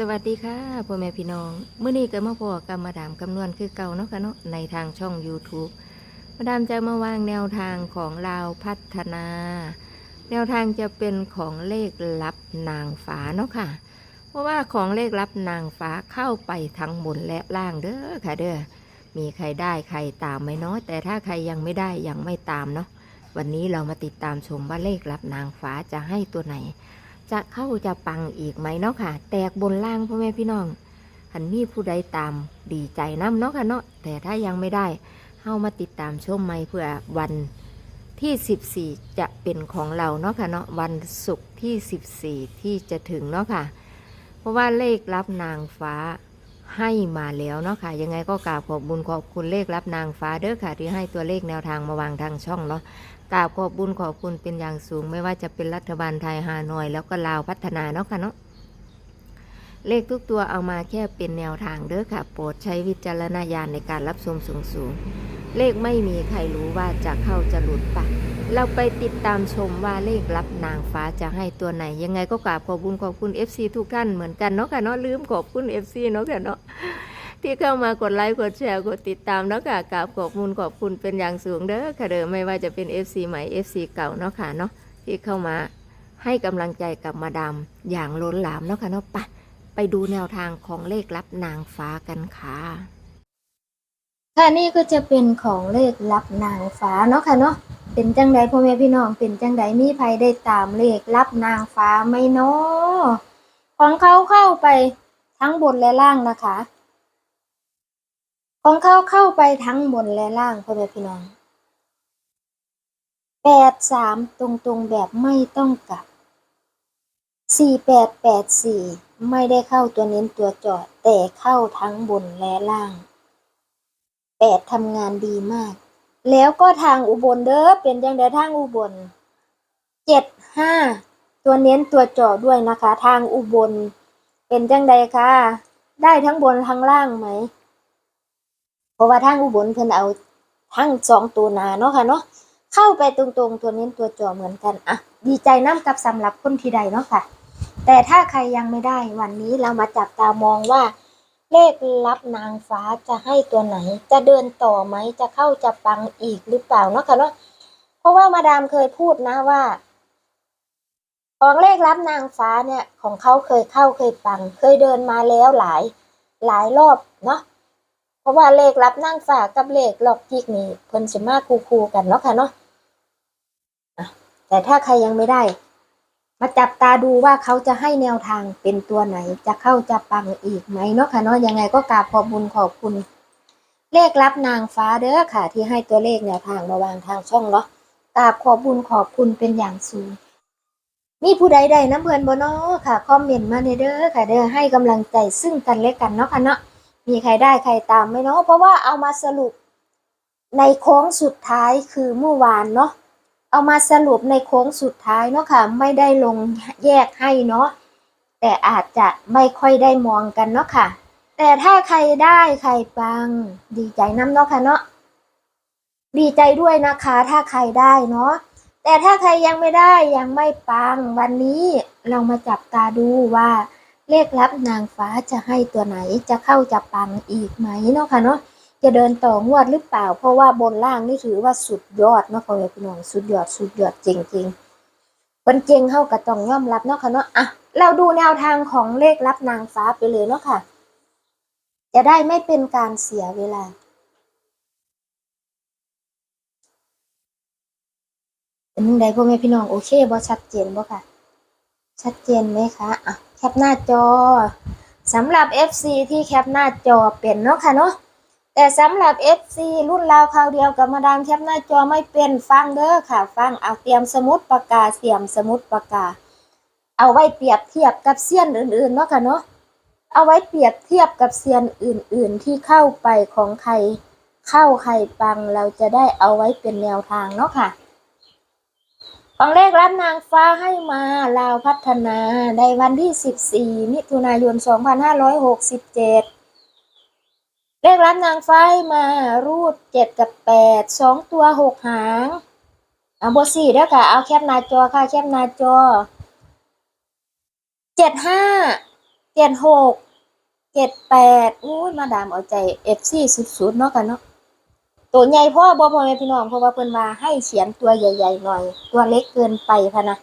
สวัสดีค่ะพ่อแม่พี่น้องเมื่อนี้ก็มาพอกับมาดามคำนวณคือเก่าเนาะค่ะเนาะในทางช่อง YouTube มาดามจะมาวางแนวทางของลาวพัฒนา แนวทางจะเป็นของเลขลับนางฟ้าเนาะค่ะ เพราะว่าของเลขลับนางฟ้าเข้าไปทั้งบนและล่างเด้อค่ะเด้อมีใครได้ใครตามไหมเนาะแต่ถ้าใครยังไม่ได้ยังไม่ตามเนาะวันนี้เรามาติดตามชมว่าเลขลับนางฟ้าจะให้ตัวไหน จะเข้าจะปังอีกไหมเนาะค่ะ แตกบนล่างพ่อแม่พี่น้องหันมีผู้ใดตามดีใจน้ำเนาะค่ะเนาะแต่ถ้ายังไม่ได้เข้ามาติดตามชมไหมเพื่อวันที่ 14 จะเป็นของเราเนาะค่ะเนาะวันศุกร์ที่ 14 ที่จะถึงเนาะค่ะ เพราะว่าเลขรับนางฟ้าให้มาแล้วเนาะค่ะ ยังไงก็กราบขอบบุญขอบคุณเลขรับนางฟ้าเด้อค่ะ ที่ให้ตัวเลขแนวทางมาวางทางช่องเนาะ กราบขอบบุญขอบคุณเป็นอย่างสูง ไม่ว่าจะเป็นรัฐบาลไทยฮานอย แล้วก็ลาวพัฒนาเนาะค่ะเนาะเลขทุกตัวเอามาแค่เป็นแนวทางเด้อค่ะ โปรดใช้วิจารณญาณในการรับชมสูงสูงเลขไม่มีใครรู้ว่าจะเข้าจะหลุดปะเราไปติดตามชมว่าเลขรับนางฟ้าจะให้ตัวไหน ยังไงก็กราบขอบบุญขอบคุณ FC ทุกท่านเหมือนกันเนาะค่ะเนาะลืมขอบคุณ FC เนาะค่ะเนาะ ที่เข้ามากดไลค์กดแชร์กดติดตามเนาะค่ะกราบขอบคุณขอบคุณเป็นอย่างสูงเด้อค่ะเด้อไม่ว่าจะเป็น FC ใหม่ FC เก่าเนาะค่ะเนาะที่เข้ามาให้กำลังใจกับมาดามอย่างล้นหลามเนาะค่ะเนาะไปไปดูแนวทางของเลขลับนางฟ้ากันค่ะค่ะนี่ก็จะเป็นของเลขลับนางฟ้าเนาะค่ะเนาะเป็นจังใดพ่อแม่พี่น้องเป็นจังใดมีใครได้ตามเลขลับนางฟ้าไหมเนาะของเขาเข้าไปทั้งบนและล่างนะคะ ของเขาเข้าไปทั้งบนและล่างพ่อแม่พี่น้องแปดสามตรงๆแบบไม่ต้องกลับสี่แปดแปดสี่ไม่ได้เข้าตัวเน้นตัวจอด แต่เข้าทั้งบนและล่างแปดทำงานดีมาก แล้วก็ทางอุบลเด้อเป็นจังไดทางอุบลเจ็ดห้าตัวเน้นตัวจาะด้วยนะคะ ทางอุบล เป็นจังไดคะได้ทั้งบนทั้งล่างไหม เพราะว่าทางอุบลเพิ่นเอาทั้งสองตัวนาเนาะค่ะเนาะเข้าไปตรงๆตัวเน้นตัวจาะเหมือนกันอะดีใจน้ำกับสำหรับคนที่ใดเนาะค่ะ แต่ถ้าใครยังไม่ได้วันนี้เรามาจับตามองว่า เลขลับนางฟ้าจะให้ตัวไหน จะเดินต่อไหมจะเข้าจะปังอีกหรือเปล่าเนาะค่ะเนาะเพราะว่ามาดามเคยพูดนะว่าของเลขลับนางฟ้าเนี่ยของเขาเคยเข้าเคยปัง เคยเดินมาแล้วหลายหลายรอบเนาะ ราะว่าเลขลับนางฟ้ากับเลขหลอกจิกนี่เพิ่นสิมาคู่ๆกันเนาะค่ะเนาะแต่ถ้าใครยังไม่ได้ มาจับตาดูว่าเขาจะให้แนวทางเป็นตัวไหนจะเข้าจะปังอีกไหมเนาะค่ะเนาะยังไงก็กราบขอบบุญขอบคุณ เลขรับนางฟ้าเด้อค่ะ ที่ให้ตัวเลขแนวทางมาวางทางช่องเนาะกราบขอบบุญขอบคุณเป็นอย่างสูงมีผู้ใดใดน้ำเพื่อนบ่เนาะค่ะคอมเมนต์มาในเด้อค่ะ เด้อให้กำลังใจซึ่งกันและกันเนาะค่ะเนาะ มีใครได้ใครตามไหมเนาะเพราะว่าเอามาสรุปในโค้งสุดท้ายคือเมื่อวานเนาะเอามาสรุปในโค้งสุดท้ายเนาะค่ะ ไม่ได้ลงแยกให้เนาะแต่อาจจะไม่ค่อยได้มองกันเนาะค่ะ แต่ถ้าใครได้ใครปัง ดีใจน้ำเนาะค่ะเนาะดีใจด้วยนะคะ ถ้าใครได้เนาะแต่ถ้าใครยังไม่ได้ยังไม่ปังวันนี้เรามาจับตาดูว่า เลขลับนางฟ้าจะให้ตัวไหนจะเข้าจะปังอีกไหมเนาะค่ะเนาะจะเดินต่องวดหรือเปล่า เพราะว่าบนล่างนี่ถือว่าสุดยอดเนาะพ่อแม่พี่น้องสุดยอดสุดยอดจริงๆเป็นเจงเข้ากับต้องยอมรับเนาะค่ะเนาะอะเราดูแนวทางของเลขรับนางฟ้าไปเลยเนาะค่ะ จะได้ไม่เป็นการเสียเวลาเป็นยังไงพ่อแม่พี่น้องโอเคบ่ชัดเจนบ่ค่ะ ชัดเจนไหมคะอะ แคปหน้าจอสำหรับ FC ที่แคปหน้าจอเป็นเนาะค่ะเนาะแต่สำหรับ FC รุ่นราวคราวเดียวกับมาดามแคปหน้าจอไม่เป็นฟังเด้อค่ะ ฟังเอาเตรียมสมุดปากกาเสียมสมุดปากกา เอาไว้เปรียบเทียบกับเซียนอื่นๆเนาะค่ะเนาะเอาไว้เปรียบเทียบกับเซียนอื่นๆ ที่เข้าไปของใคร เข้าใครปังเราจะได้เอาไว้เป็นแนวทางเนาะค่ะ องเลขรับนางฟ้าให้มาลาวพัฒนาในวันที่ 14 มิถุนายน 2567 เลขรับนางฟ้าให้มารูด 7 กับ 8 2 ตัว 6 หางเอาบสี่เด้อค่ะ เอาแคปหน้าจอค่ะ แคปหน้าจอ 75เจ็ดหกเจ็ดแปดอู้ยมาดามเอาใจเอฟซีสุดๆ เนาะกันเนาะ ตัวใหญ่พ่อบ่พ่อแม่พี่น้องเพราะว่าเพิ่นว่าให้เขียนตัวใหญ่ ๆ หน่อย ตัวเล็กเกินไปพะนะ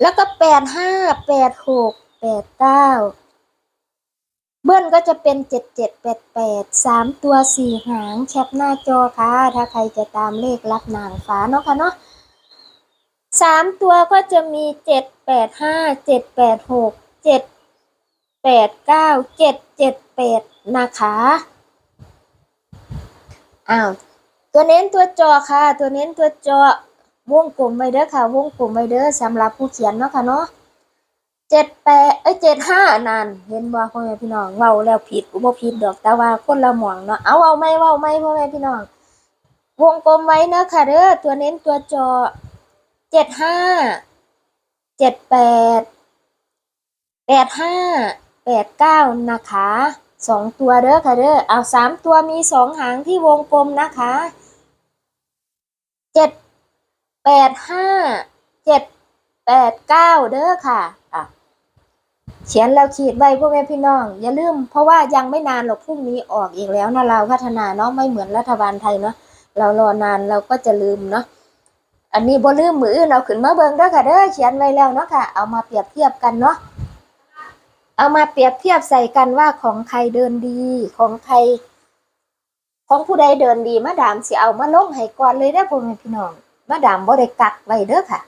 แล้วก็แปดห้าแปดหกแปดเก้าเบิ้ลก็จะเป็นเจ็ดเจ็ดแปดแปดสามตัวสี่หางแคปหน้าจอค่ะ ถ้าใครจะตามเลขรับนางฟ้าเนาะค่ะเนาะสามตัวก็จะมีเจ็ดแปดห้าเจ็ดแปดหกเจ็ดแปดเก้าเจ็ดเจ็ดแปดนะคะ อ้าวตัวเน้นตัวจอค่ะ ตัวเน้นตัวจอวงกลมไว้เด้อค่ะ วงกลมไว้เด้อสำหรับผู้เขียนเนาะค่ะเนาะเจ็ดแปดเอ้ยเจ็ดห้านั่นเห็นบ่พ่อแม่พี่น้องเว้าแล้วผิดกูบ่ผิดดอกแต่ว่าคนละหม่องเนาะเอาเว้าไม่เว้าไม่พ่อแม่พี่น้อง วงกลมไว้เนอะค่ะเด้อตัวเน้นตัวจอเจ็ดห้าเจ็ดแปดแปดห้าแปดเก้านะคะ สองตัวเด้อค่ะเด้อเอาสามตัวมีสองหางที่วงกลมนะคะเจ็ดแปดห้าเจ็ดแปดเก้าเด้อค่ะอะเขียนแล้วขีดไว้พวกแม่พี่น้อง อย่าลืม เพราะว่ายังไม่นานหรอกพรุ่งนี้ออกอีกแล้วนะเราพัฒนาเนาะไม่เหมือนรัฐบาลไทยเนาะเรารอนานเราก็จะลืมเนาะอันนี้บ่ลืมมือเราขึ้นมาเบิ่งเด้อค่ะเด้อเขียนไว้แล้วเนาะค่ะ เอามาเปรียบเทียบกันเนาะ เอามาเปรียบเทียบใส่กันว่าของใครเดินดีของใคร ของผู้ใดเดินดีมาดามสิเอามาลงให้ก่อนเลยเด้อพวกแม่พี่น้องมาดามบ่ได้กักไว้เด้อค่ะ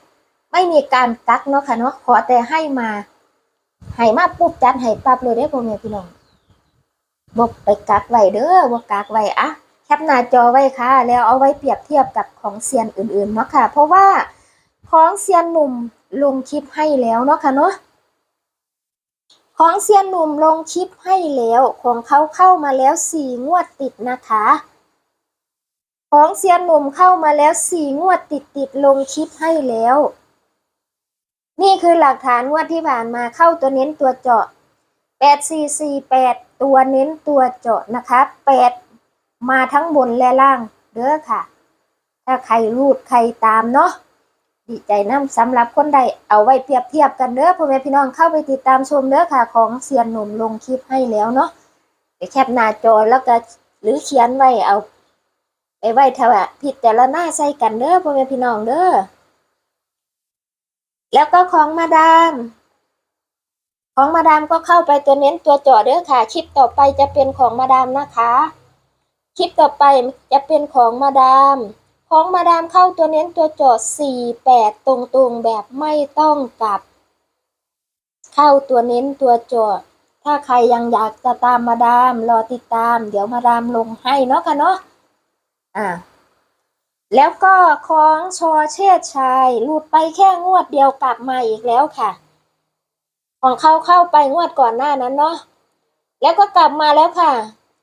ไม่มีการกักเนาะค่ะเนาะขอแต่ให้มาให้มาปุ๊บจัดให้ปั๊บเลยเด้อพ่อแม่พี่น้องบ่ไปกักไว้เด้อบ่กักไว้อะแคปหน้าจอไว้ค่ะ แล้วเอาไว้เปรียบเทียบกับของเซียนอื่นๆเนาะค่ะ เพราะว่าของเซียนหนุ่มลงคลิปให้แล้วเนาะค่ะเนาะ ของเซียนหนุ่มลงคลิปให้แล้วของเขาเข้ามาแล้วสี่งวดติดนะคะ ของเซียนหนุ่มเข้ามาแล้วสี่งวดติดติดลงคลิปให้แล้ว นี่คือหลักฐานงวดที่ผ่านมาเข้าตัวเน้นตัวเจาะแปดสี่สี่แปดตัวเน้นตัวเจาะนะคะแปดมาทั้งบนและล่างเด้อค่ะ ถ้าใครรูดใครตามเนาะ ดีใจน้ำสำหรับคนใดเอาไว้เปรียบเทียบกันเด้อพ่อแม่พี่น้องเข้าไปติดตามชมเด้อค่ะ ของเซียนหนุ่มลงคลิปให้แล้วเนาะไปแคปหน้าจอแล้วก็หรือเขียนไว้เอา ไปไว้เถอะผิดแต่ละหน้าใส่กันเด้อพ่อแม่พี่น้องเด้อแล้วก็ของมาดาม ของมาดามก็เข้าไปตัวเน้นตัวจาะเด้อค่ะ คลิปต่อไปจะเป็นของมาดามนะคะ คลิปต่อไปจะเป็นของมาดาม ของมาดามเข้าตัวเน้นตัวเจาะสี่แปดตรงๆ แบบไม่ต้องกลับ เข้าตัวเน้นตัวเจาะถ้าใครยังอยากจะตามมาดามรอติดตาม เดี๋ยวมาดามลงให้เนาะค่ะเนาะอ่าแล้วก็ของชอเชษชายหลุดไปแค่งวดเดียวกลับมาอีกแล้วค่ะ ของเขาเข้าไปงวดก่อนหน้านั้นเนาะแล้วก็กลับมาแล้วค่ะ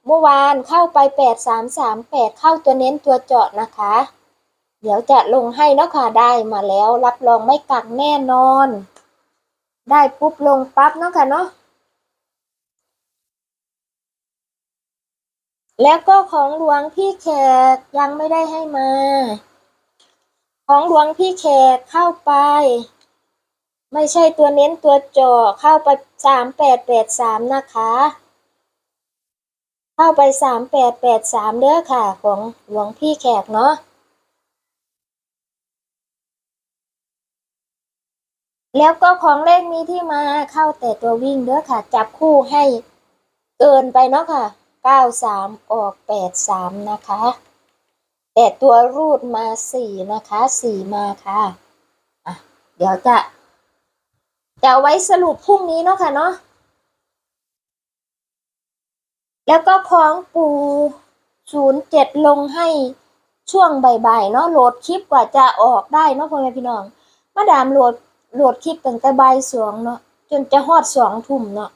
เมื่อวานเข้าไปแปดสามสามแปดเข้าตัวเน้นตัวเจาะนะคะ เดี๋ยวจะลงให้นะคะได้มาแล้วรับรองไม่กักแน่นอน ได้ปุ๊บลงปั๊บเนาะค่ะเนาะแล้วก็ของหลวงพี่แขกยังไม่ได้ให้มา ของหลวงพี่แขกเข้าไป ไม่ใช่ตัวเน้นตัวจาะเข้าไปสามแปดแปดสามนะคะ เข้าไปสามแปดแปดสามเด้อค่ะ ของหลวงพี่แขกเนาะ แล้วก็ของเลขมีที่มาเข้าแต่ตัววิ่งเด้อค่ะ จับคู่ให้เกินไปเนาะค่ะเก้าสามออกแปดสามนะคะ แต่ตัวรูดมาสี่นะคะสี่มาค่ะอะ เดี๋ยวจะ จะไว้สรุปพรุ่งนี้เนาะค่ะเนาะแล้วก็ของปูศูนย์เจ็ดลงให้ช่วงบ่ายๆเนาะโหลดคลิปกว่าจะออกได้เนาะพ่อแม่พี่น้อง มาดามโหลด โหลดคลิปตั้งแต่บ่ายสองเนาะจนจะฮอดสองทุ่มเนาะ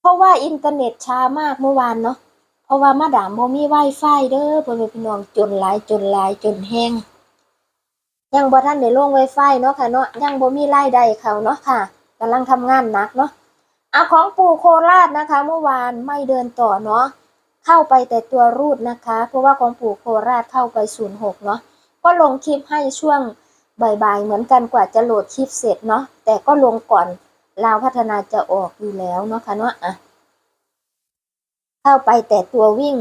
เพราะว่าอินเทอร์เน็ตช้ามากเมื่อวานเนาะเพราะว่ามาดามบ่มี Wi-Fi เด้อพ่อแม่พี่น้องจนหลายจนหลายจนแห้งยังบ่ทันได้ลง Wi-Fi เนาะค่ะเนาะยังบ่มีรายได้เขาเนาะค่ะกำลังทำงานหนักเนาะเอาของปู่โคราชนะคะ เมื่อวานไม่เดินต่อเนาะเข้าไปแต่ตัวรูดนะคะ เพราะว่าของปู่โคราชเข้าไป 06 เนาะก็ลงคลิปให้ช่วง บ่ายๆเหมือนกันกว่าจะโหลดคลิปเสร็จเนาะแต่ก็ลงก่อนลาวพัฒนาจะออกอยู่แล้วเนาะค่ะเนาะอะเข้าไปแต่ตัววิ่ง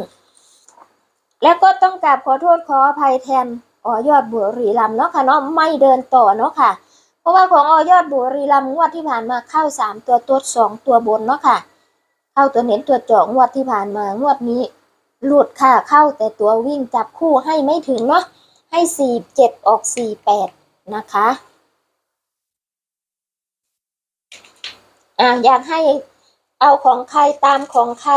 แล้วก็ต้องกราบขอโทษขออภัยแทนออยอดบุรีรัมเนาะค่ะเนาะไม่เดินต่อเนาะค่ะ เพราะว่าของออยอดบุรีรัมงวดที่ผ่านมาเข้าสามตัวตัวสองตัวบนเนาะค่ะ เข้าตัวเน้นตัวเจาะงวดที่ผ่านมางวดนี้ หลุดค่ะเข้าแต่ตัววิ่งจับคู่ให้ไม่ถึงเนาะให้สี่เจ็ดออกสี่แปด นะคะอะอยากให้เอาของใครตามของใคร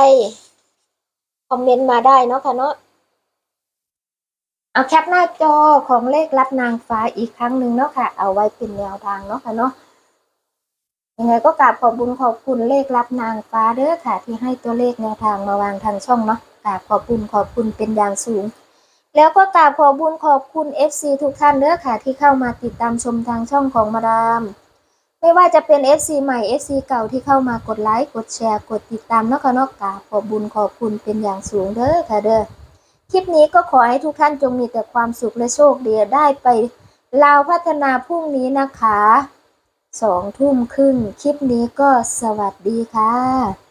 คอมเมนต์มาได้เนาะค่ะเนาะเอาแคปหน้าจอของเลขรับนางฟ้าอีกครั้งหนึ่งเนาะค่ะ เอาไว้เป็นแนวทางเนาะค่ะเนาะยังไงก็กราบขอบุญขอบคุณเลขรับนางฟ้าเด้อค่ะ ที่ให้ตัวเลขแนวทางมาวางทางช่องเนาะกราบขอบคุณขอบคุณเป็นอย่างสูง แล้วก็กราบขอบุญขอบคุณ FC ทุกท่านเด้อค่ะที่เข้ามาติดตามชมทางช่องของมาดาม ไม่ว่าจะเป็น FC ใหม่ FC เก่าที่เข้ามากดไลค์กดแชร์กดติดตามเนาะค่ะเนาะกราบขอบบุญขอบคุณเป็นอย่างสูงเด้อค่ะเด้อคลิปนี้ก็ขอให้ทุกท่านจงมีแต่ความสุขและโชคดีได้ไปลาวพัฒนาพรุ่งนี้นะคะสองทุ่มครึ่งคลิปนี้ก็สวัสดีค่ะ